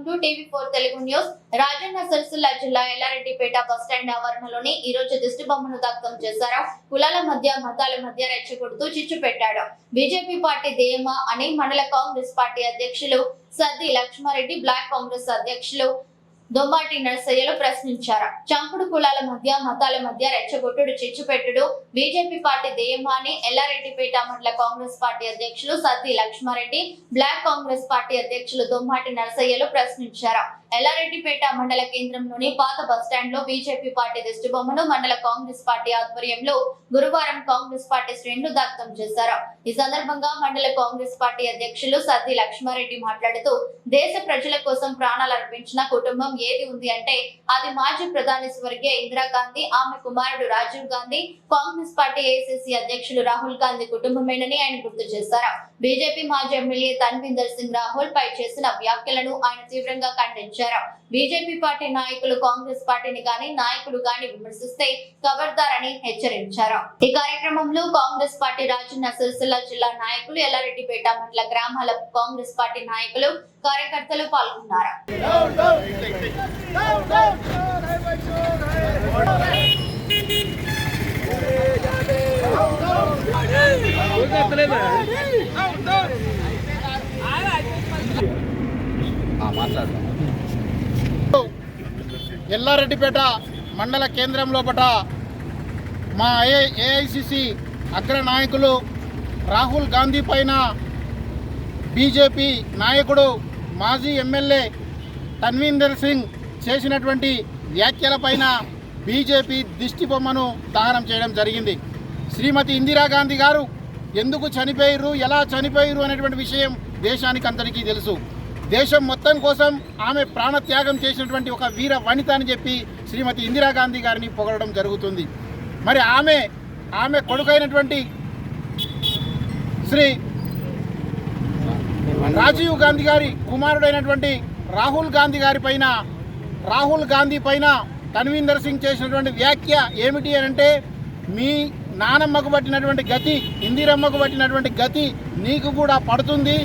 Welcome to TV four Telugu news. Rajanna Sircilla జిల్లా Yellareddypet bus stand ఆవరణలోని ఈ రోజు దిష్టి బొమ్మను దగ్ధం చేశారు. కులాల మధ్య మతాల మధ్య రెచ్చగొడుతూ చిచ్చు పెట్టాడు. బీజేపీ పార్టీ దేమ అని మండల కాంగ్రెస్ పార్టీ అధ్యక్షులు సద్ది లక్ష్మారెడ్డి బ్లాక్ కాంగ్రెస్ అధ్యక్షులు దొమ్మాటి నర్సయ్యలు ప్రశ్నించారు. చంపుడు కులాల మధ్య మతాల మధ్య రెచ్చగొట్టుడు చిచ్చుపెట్టుడు బీజేపీ పార్టీ దేయమా అని ఎల్లారెడ్డిపేట మండల కాంగ్రెస్ పార్టీ అధ్యక్షులు సతీ లక్ష్మారెడ్డి బ్లాక్ కాంగ్రెస్ పార్టీ అధ్యక్షులు దొమ్మాటి నర్సయ్యలు ప్రశ్నించారు. ఎల్లారెడ్డిపేట మండల కేంద్రంలోని పాత బస్టాండ్లో బీజేపీ పార్టీ దిష్టిబొమ్మను మండల కాంగ్రెస్ పార్టీ ఆధ్వర్యంలో గురువారం కాంగ్రెస్ పార్టీ శ్రేణులు దగ్ధం చేశారు. ఈ సందర్భంగా మండల కాంగ్రెస్ పార్టీ అధ్యక్షులు సతీ లక్ష్మారెడ్డి మాట్లాడుతూ దేశ ప్రజల కోసం ప్రాణాలు అర్పించిన కుటుంబం ఏది ఉంది అంటే అది మాజీ ప్రధాని స్వర్గీయ ఇందిరాగాంధీ ఆమె కుమారుడు Rajiv Gandhi Congress party ACC అధ్యక్షులు రాహుల్ గాంధీ కుటుంబమేనని ఆయన గుర్తు చేశారు. బీజేపీ మాజీ ఎమ్మెల్యే తన్విందర్ సింగ్ రాహుల్ పై చేసిన వ్యాఖ్యలను ఆయన తీవ్రంగా ఖండించారు. బీజేపీ పార్టీ నాయకులు కాంగ్రెస్ పార్టీని గాని నాయకుడు గాని విమర్శిస్తే కబర్దారని హెచ్చరించారు. ఈ కార్యక్రమంలో కాంగ్రెస్ పార్టీ రాజన్న సిరిసిల్ల జిల్లా నాయకులు ఎల్లారెడ్డిపేట మండల గ్రామాల కాంగ్రెస్ పార్టీ నాయకులు కార్యకర్తలు పాల్గొన్నారు. ఎల్లారెడ్డిపేట మండల కేంద్రం లోపల మా ఏ ఏఐసిసి అగ్ర నాయకులు రాహుల్ గాంధీ పైన బీజేపీ నాయకుడు మాజీ ఎమ్మెల్యే తన్వీందర్ సింగ్ చేసినటువంటి వ్యాఖ్యలపైన బీజేపీ దిష్టి బొమ్మను దహనం చేయడం జరిగింది. శ్రీమతి ఇందిరాగాంధీ గారు ఎందుకు చనిపోయారు ఎలా చనిపోయారు అనేటువంటి విషయం దేశానికి అందరికీ తెలుసు. దేశం మొత్తం కోసం ఆమె ప్రాణత్యాగం చేసినటువంటి ఒక వీర వనిత అని చెప్పి శ్రీమతి ఇందిరాగాంధీ గారిని పొగడడం జరుగుతుంది. మరి ఆమె ఆమె కొడుకైనటువంటి శ్రీ రాజీవ్ గాంధీ గారి కుమారుడైనటువంటి రాహుల్ గాంధీ గారి పైన రాహుల్ గాంధీ పైన తన్వీందర్ సింగ్ చేసినటువంటి వ్యాఖ్య ఏమిటి అని అంటే మీ నానమ్మకు పట్టినటువంటి గతి ఇందిరమ్మకు పట్టినటువంటి గతి నీకు కూడా పడుతుంది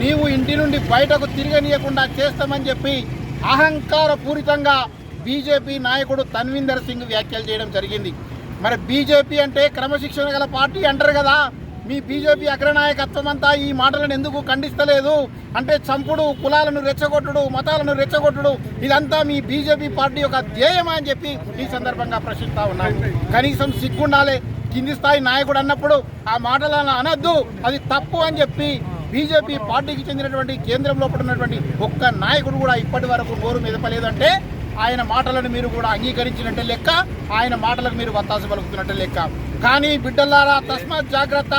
నీవు ఇంటి నుండి బయటకు తిరగనీయకుండా చేస్తామని చెప్పి అహంకారపూరితంగా బీజేపీ నాయకుడు తన్వీందర్ సింగ్ వ్యాఖ్యలు చేయడం జరిగింది. మరి బీజేపీ అంటే క్రమశిక్షణ గల పార్టీ అంటారు కదా మీ బీజేపీ అగ్రనాయకత్వం అంతా ఈ మాటలను ఎందుకు ఖండిస్తలేదు? అంటే చంపుడు కులాలను రెచ్చగొట్టుడు మతాలను రెచ్చగొట్టుడు ఇదంతా మీ బీజేపీ పార్టీ యొక్క ధ్యేయమా అని చెప్పి ఈ సందర్భంగా ప్రశ్నిస్తా ఉన్నాను కనీసం సిగ్గుండాలి. కింది స్థాయి నాయకుడు అన్నప్పుడు ఆ మాటలను అనద్దు. అది తప్పు అని చెప్పి బీజేపీ పార్టీకి చెందినటువంటి కేంద్రంలో ఉన్నటువంటి ఒక్క నాయకుడు కూడా ఇప్పటి వరకు నోరు మెదపలేదంటే ఆయన మాటలను మీరు కూడా అంగీకరించినట్టే లెక్క ఆయన మాటలకు మీరు వత్తాసు పలుకుతున్నట్టే లెక్క. కానీ బిడ్డలారా తస్మాత్ జాగ్రత్త.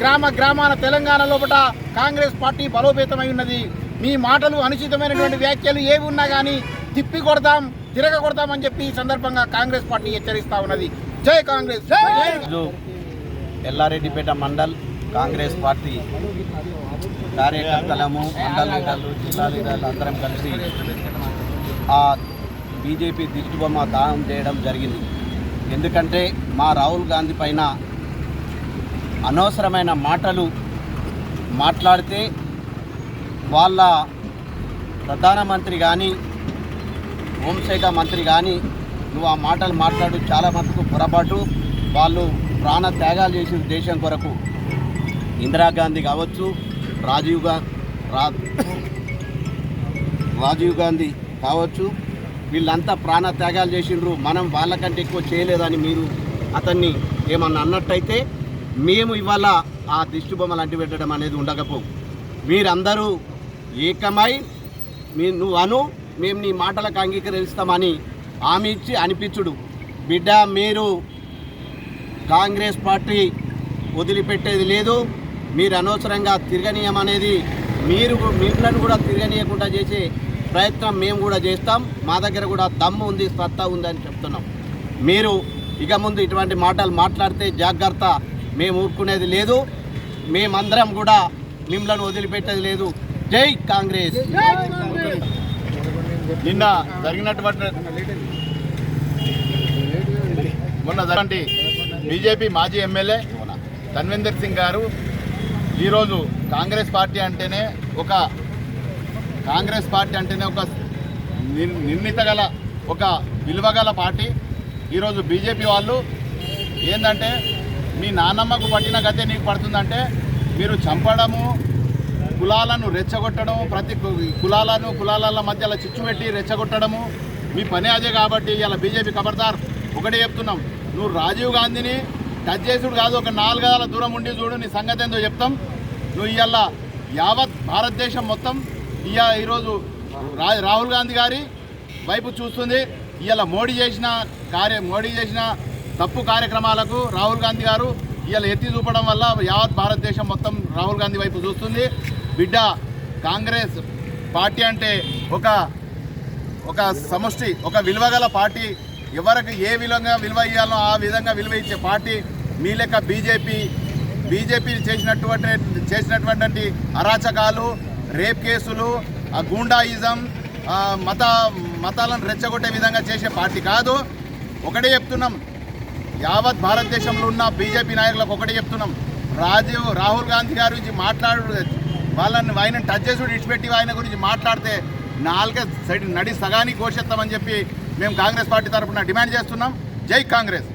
గ్రామ గ్రామాల తెలంగాణ లోపల కాంగ్రెస్ పార్టీ బలోపేతమై ఉన్నది. మీ మాటలు అనుచితమైనటువంటి వ్యాఖ్యలు ఏవి ఉన్నా కానీ తిప్పి కొడతాం తిరగ కొడతామని చెప్పి ఈ సందర్భంగా కాంగ్రెస్ పార్టీ హెచ్చరిస్తా ఉన్నది. జై కాంగ్రెస్. ఎల్లారెడ్డిపేట మండల్ కాంగ్రెస్ పార్టీ కార్యకర్తలము మండల లీడర్లు జిల్లా లీడర్లు అందరం కలిసి ఆ బీజేపీ దిష్టిబొమ్మ దానం చేయడం జరిగింది. ఎందుకంటే మా రాహుల్ గాంధీ పైన అనవసరమైన మాటలు మాట్లాడితే వాళ్ళ ప్రధానమంత్రి కానీ హోంశాఖ మంత్రి కానీ నువ్వు ఆ మాటలు మాట్లాడు చాలా మటుకు పొరపాటు. వాళ్ళు ప్రాణ త్యాగాలు చేసిన దేశం కొరకు ఇందిరాగాంధీ కావచ్చు రాజీవ్గా రా రాజీవ్ గాంధీ కావచ్చు వీళ్ళంతా ప్రాణ త్యాగాలు చేసిండ్రు. మనం వాళ్ళకంటే ఎక్కువ చేయలేదని మీరు అతన్ని ఏమన్నా అన్నట్టయితే మేము ఇవాళ ఆ దిష్టిబొమ్మలు అంటిపెట్టడం అనేది ఉండకపోవు. మీరందరూ ఏకమై మీ నువ్వు అను మేము నీ మాటలకు అంగీకరిస్తామని హామీ ఇచ్చి అనిపించుడు. బిడ్డ మీరు కాంగ్రెస్ పార్టీ వదిలిపెట్టేది లేదు. మీరు అనవసరంగా తిరగనీయమనేది మీరు మిమ్మల్ని కూడా తిరగనీయకుండా చేసే ప్రయత్నం మేము కూడా చేస్తాం. మా దగ్గర కూడా దమ్ము ఉంది సత్తా ఉంది అని చెప్తున్నాం. మీరు ఇక ముందు ఇటువంటి మాటలు మాట్లాడితే జాగ్రత్త. మేము ఊరుకునేది లేదు. మేమందరం కూడా మిమ్మల్ని వదిలిపెట్టేది లేదు. జై కాంగ్రెస్! నిన్న జరిగినటువంటి మొన్న జరగండి బీజేపీ మాజీ ఎమ్మెల్యే ధన్వేందర్ సింగ్ గారు ఈరోజు కాంగ్రెస్ పార్టీ అంటేనే ఒక కాంగ్రెస్ పార్టీ అంటేనే ఒక నిర్ణీత గల ఒక విలువ గల పార్టీ. ఈరోజు బీజేపీ వాళ్ళు ఏంటంటే మీ నాన్నమ్మకు పట్టిన గతే నీకు పడుతుందంటే మీరు చంపడము కులాలను రెచ్చగొట్టడం ప్రతి కులాలను కులాల మధ్యలో చిచ్చు పెట్టి రెచ్చగొట్టడము మీ పని అదే కాబట్టి ఇలా బీజేపీ ఖబర్దార్ ఒకటే చెప్తున్నాం నువ్వు రాజీవ్ గాంధీని టచ్ చేసుడు కాదు ఒక నాలుగేళ్ళ దూరం ఉండి చూడు నీ సంగతి ఏందో చెప్తాం. నువ్వు ఇవాళ యావత్ భారతదేశం మొత్తం ఇయ ఈరోజు రా రాహుల్ గాంధీ గారి వైపు చూస్తుంది. ఇవాళ మోడీ చేసిన కార్య మోడీ చేసిన తప్పు కార్యక్రమాలకు రాహుల్ గాంధీ గారు ఇవాళ ఎత్తి చూపడం వల్ల యావత్ భారతదేశం మొత్తం రాహుల్ గాంధీ వైపు చూస్తుంది. బిడ్డ కాంగ్రెస్ పార్టీ అంటే ఒక ఒక సమష్టి ఒక విలువగల పార్టీ. ఎవరికి ఏ విధంగా విలువ ఇవ్వాలో ఆ విధంగా విలువ ఇచ్చే పార్టీ. మీ లెక్క బీజేపీ బీజేపీ చేసినటువంటి చేసినటువంటి అరాచకాలు రేప్ కేసులు ఆ గూండాయిజం మత మతాలను రెచ్చగొట్టే విధంగా చేసే పార్టీ కాదు. ఒకటే చెప్తున్నాం యావత్ భారతదేశంలో ఉన్న బీజేపీ నాయకులకు ఒకటే చెప్తున్నాం. రాజీవ్ రాహుల్ గాంధీ గారి గురించి మాట్లాడు వాళ్ళని ఆయన టచ్ చేసి ఇడిచిపెట్టి ఆయన గురించి మాట్లాడితే నాలుగే సైడ్ నడి సగానికి కోసేస్తామని చెప్పి మేము కాంగ్రెస్ పార్టీ తరఫున డిమాండ్ చేస్తున్నాం. జై కాంగ్రెస్.